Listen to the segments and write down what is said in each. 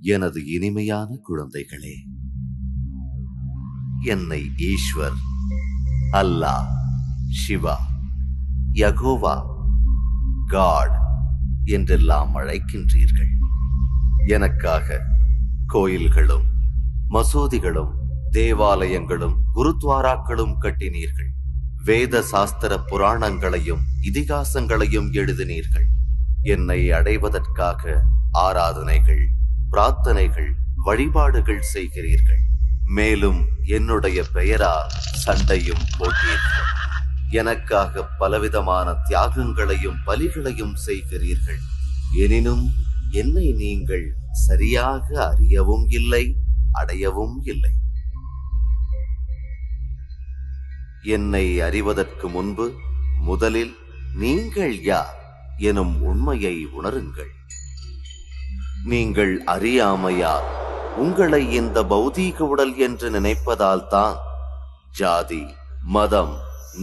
எனது இனிமையான குழந்தைகளே என்னை ஈஸ்வர் அல்லாஹ் சிவா யகோவா காட் என்றெல்லாம் அழைக்கின்றீர்கள். எனக்காக கோயில்களும் மசூதிகளும் தேவாலயங்களும் குருத்வாராக்களும் கட்டினீர்கள். வேத சாஸ்திர புராணங்களையும் இதிகாசங்களையும் எழுதினீர்கள். என்னை அடைவதற்காக ஆராதனைகள் பிரார்த்தனைகள் வழிபாடுகள் செய்கிறீர்கள். மேலும் என்னுடைய பெயரால் சண்டையும் போட்டீர்கள். எனக்காக பலவிதமான தியாகங்களையும் பலிகளையும் செய்கிறீர்கள். எனினும் என்னை நீங்கள் சரியாக அறியவும் இல்லை அடையவும் இல்லை. என்னை அறிவதற்கு முன்பு முதலில் நீங்கள் யார் எனும் உண்மையை உணருங்கள். நீங்கள் அறியாமையால் உங்களை இந்த பௌதீக உடல் என்று நினைப்பதால் தான். ஜாதி மதம்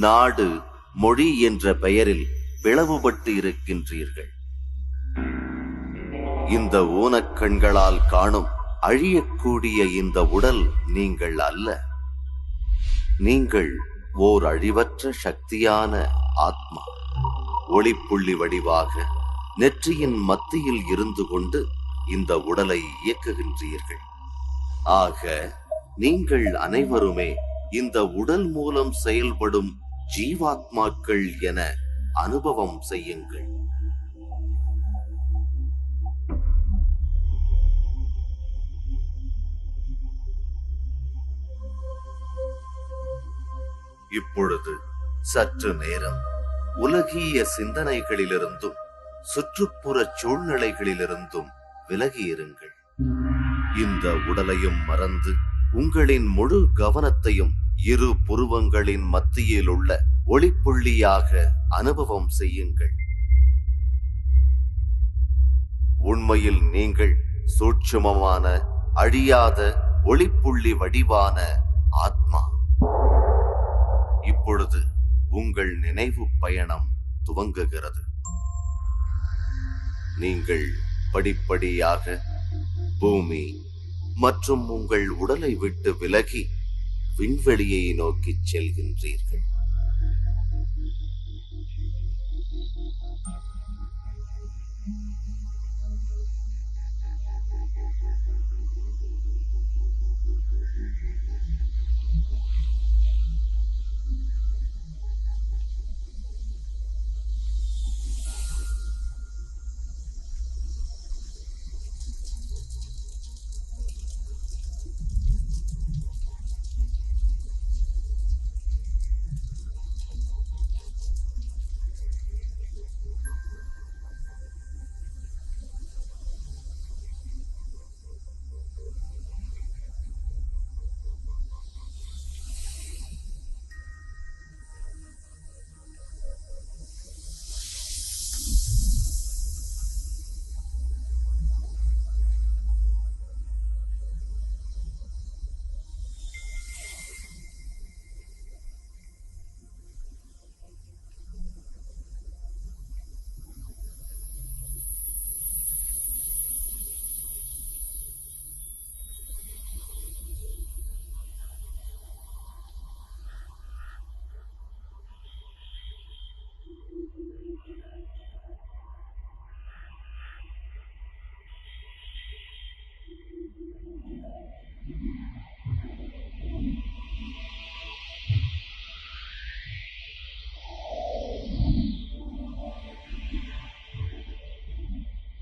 நாடு மொழி என்ற பெயரில் பிளவுபட்டு இருக்கின்றீர்கள். இந்த ஊனக்கண்களால் காணும் அழியக்கூடிய இந்த உடல் நீங்கள் அல்ல. நீங்கள் ஓர் அழிவற்ற சக்தியான ஆத்மா. ஒளிப்புள்ளி வடிவாக நெற்றியின் மத்தியில் இருந்து கொண்டு இந்த உடலை இயக்குகின்றீர்கள். ஆக நீங்கள் அனைவருமே இந்த உடல் மூலம் செயல்படும் ஜீவாத்மாக்கள் என அனுபவம் செய்யுங்கள். இப்பொழுது சற்று நேரம் உலகிய சிந்தனைகளிலிருந்தும் சுற்றுப்புற சூழ்நிலைகளிலிருந்தும் விலகியிருங்கள். இந்த உடலையும் மறந்து உங்களின் முழு கவனத்தையும் இரு புருவங்களின் மத்தியில் உள்ள ஒளிப்புள்ளியாக அனுபவம் செய்யுங்கள். உண்மையில் நீங்கள் சூட்சுமமான அழியாத ஒளிப்புள்ளி வடிவான ஆத்மா. இப்பொழுது உங்கள் நினைவு பயணம் துவங்குகிறது. நீங்கள் படிப்படியாக பூமி மற்றும் உங்கள் உடலை விட்டு விலகி விண்வெளியை நோக்கிச் செல்கின்றீர்கள்.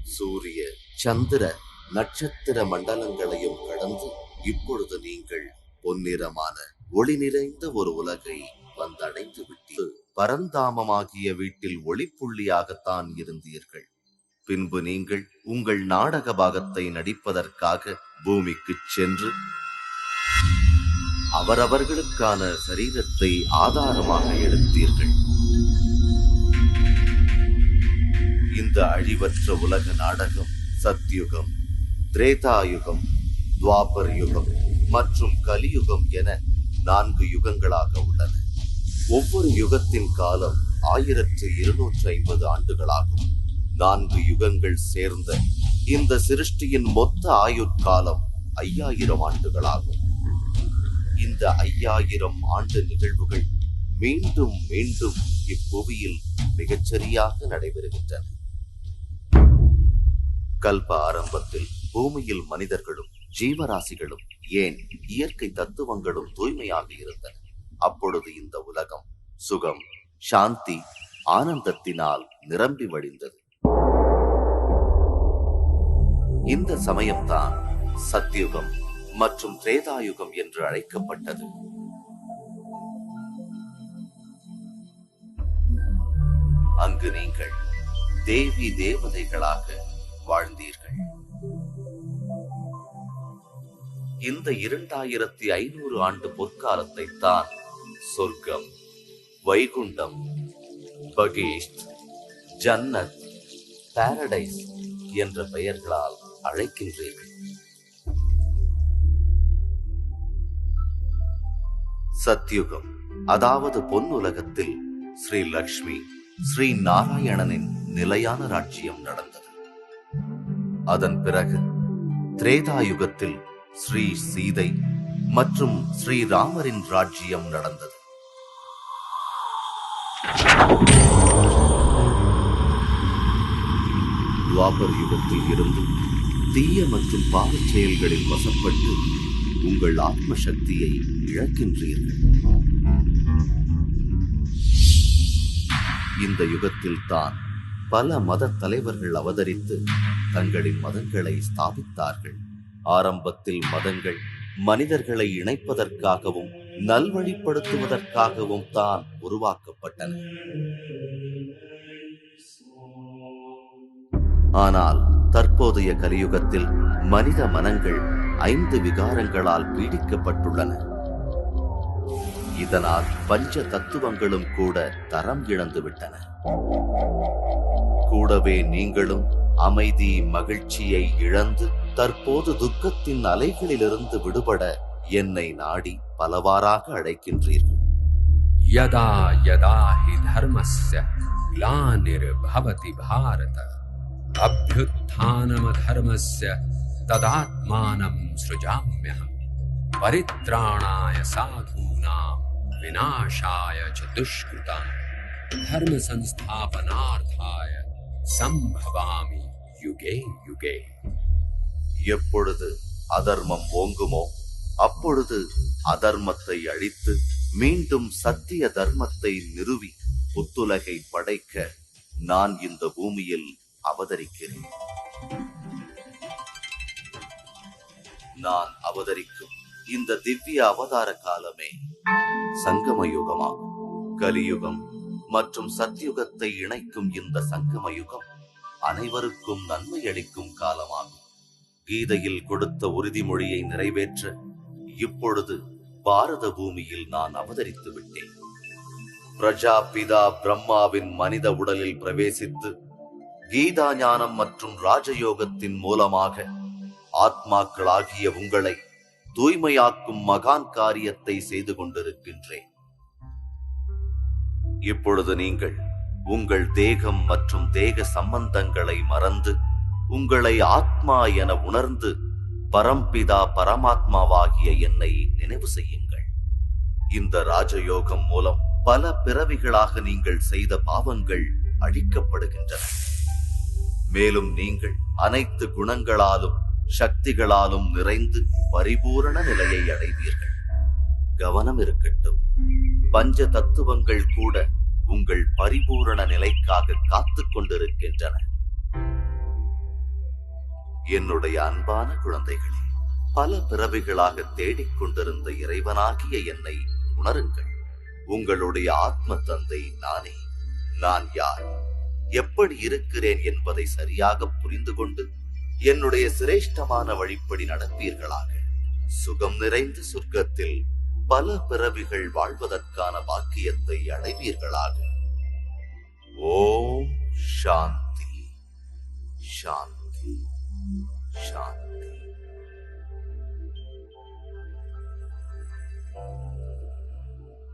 சூரிய சந்திர நட்சத்திர மண்டலங்களையும் கடந்து இப்பொழுது நீங்கள் பொன்னிறமான ஒளி நிறைந்த ஒரு உலகை வந்தடைந்து விட்டு பரந்தாமமாகிய வீட்டில் ஒளிப்புள்ளியாகத்தான் இருந்தீர்கள். பின்பு நீங்கள் உங்கள் நாடக பாகத்தை நடிப்பதற்காக பூமிக்கு சென்று அவரவர்களுக்கான சரீரத்தை ஆதாரமாக எடுத்தீர்கள். இந்த அழிவற்ற உலக நாடகம் சத்யுகம் திரேதாயுகம் துவாபர் யுகம் மற்றும் கலியுகம் என நான்கு யுகங்களாக உள்ளன. ஒவ்வொரு யுகத்தின் காலம் ஆயிரத்து இருநூற்று ஐம்பது ஆண்டுகளாகும். நான்கு யுகங்கள் சேர்ந்த இந்த சிருஷ்டியின் மொத்த ஆயுட்காலம் ஐயாயிரம் ஆண்டுகளாகும். இந்த ஐயாயிரம் ஆண்டு நிகழ்வுகள் மீண்டும் மீண்டும் இப்புவியில் மிகச்சரியாக நடைபெறுகின்றன. கல்ப ஆரம்பத்தில் பூமியில் மனிதர்களும் ஜீவராசிகளும் ஏன் இயற்கை தத்துவங்களும் தூய்மையாக இருந்தன. அப்பொழுது இந்த உலகம் சுகம் சாந்தி ஆனந்தத்தினால் நிரம்பி வழிந்தது. இந்த சமயம்தான் சத்யுகம் மற்றும் திரேதாயுகம் என்று அழைக்கப்பட்டது. அங்கு நீங்கள் தேவி தேவதைகளாக வாழ்ந்தீர்கள். இந்த இரண்டாயிரத்தி ஐநூறு ஆண்டு பொற்காலத்தை தான் சொர்க்கம் வைகுண்டம் பகேஷ் ஜன்னத் பாரடைஸ் என்ற பெயர்களால் அழைக்கின்றீர்கள். சத்யுகம் அதாவது பொன் உலகத்தில் ஸ்ரீ லக்ஷ்மி ஸ்ரீ நாராயணனின் நிலையான ராஜ்யம் நடந்தது. அதன் பிறகு திரேதாயுகத்தில் ஸ்ரீ சீதை மற்றும் ஸ்ரீராமரின் ராஜ்யம் நடந்தது. துவாபர் யுகத்தில் இருந்து தீய மற்றும் பாவச் செயல்களில் வசப்பட்டு உங்கள் ஆத்ம சக்தியை இழக்கின்றீர்கள். இந்த யுகத்தில் தான் பல மத தலைவர்கள் அவதரித்து தங்களின் மதங்களை ஸ்தாபித்தார்கள். ஆரம்பத்தில் மதங்கள் மனிதர்களை இணைப்பதற்காகவும் நல்வழிப்படுத்துவதற்காகவும் தான் உருவாக்கப்பட்டன. ஆனால் தற்போதைய கலியுகத்தில் மனித மனங்கள் ஐந்து விகாரங்களால் பீடிக்கப்பட்டுள்ளன. இதனால் பஞ்ச தத்துவங்களும் கூட தரம் இழந்துவிட்டன. கூடவே நீங்களும் அமைதி மகிழ்ச்சியை இழந்து தற்போது துக்கத்தின் அலைகளிலிருந்து விடுபட என்னை நாடி பலவாறாக அழைக்கின்றீர்கள். யதா யதா ஹி தர்மஸ்ய கிளானிர் பவதி பாரத. அபியுத்தானமகர்மஸ்ய ததாத்மானம் சிருஜாமியகம் பரித்ராணாய சாதூனாம் விநாசாய ச துஷ்கிருதாம் தர்ம சம்ஸ்தாபனார்த்தாய சம்பவாமி யுகே யுகே எப்பொழுது அதர்மம் ஓங்குமோ அப்பொழுது அதர்மத்தை அழித்து மீண்டும் சத்திய தர்மத்தை நிறுவி புத்துலகை படைக்க நான் இந்த பூமியில் அவதரிக்கிறேன். நான் அவதரிக்கும் இந்த திவ்ய அவதார காலமே சங்கம யுகமாகும் கலியுகம் மற்றும் சத்யுகத்தை இணைக்கும் இந்த சங்கம யுகம் அனைவருக்கும் நன்மை அளிக்கும் காலமாகும். கீதையில் கொடுத்த உறுதிமொழியை நிறைவேற்ற இப்பொழுது பாரத பூமியில் நான் அவதரித்து விட்டேன். பிரஜாபிதா பிரம்மாவின் மனித உடலில் பிரவேசித்து கீதா ஞானம் மற்றும் ராஜயோகத்தின் மூலமாக ஆத்மாக்களாகிய உங்களை தூய்மையாக்கும் மகான் காரியத்தை செய்து கொண்டிருக்கின்றேன். இப்பொழுது நீங்கள் உங்கள் தேகம் மற்றும் தேக சம்பந்தங்களை மறந்து உங்களை ஆத்மா என உணர்ந்து பரம்பிதா பரமாத்மாவாகிய என்னை நினைவு செய்யுங்கள். இந்த ராஜயோகம் மூலம் பல பிறவிகளாக நீங்கள் செய்த பாவங்கள் அழிக்கப்படுகின்றன. மேலும் நீங்கள் அனைத்து குணங்களாலும் சக்திகளாலும் நிறைந்து பரிபூரண நிலையை அடைவீர்கள். கவனம் இருக்கட்டும். பஞ்ச தத்துவங்கள் கூட உங்கள் பரிபூரண நிலைக்காக காத்துக் கொண்டிருக்கின்றன. என்னுடைய அன்பான குழந்தைகளே பல பிறவிகளாக தேடிக் கொண்டிருந்த இறைவனாகிய என்னை உணருங்கள். உங்களுடைய ஆத்ம தந்தை நானே. நான் யார்? எப்படி இருக்கிறேன் என்பதை சரியாக புரிந்து கொண்டு என்னுடைய சிரேஷ்டமான வழிப்படி நடப்பீர்களாக சுகம் நிறைந்த சொர்க்கத்தில் பல பிறவிகள் வாழ்வதற்கான பாக்கியத்தை அடைவீர்களாக. ஓம் சாந்தி. சாந்தி. சாந்தி.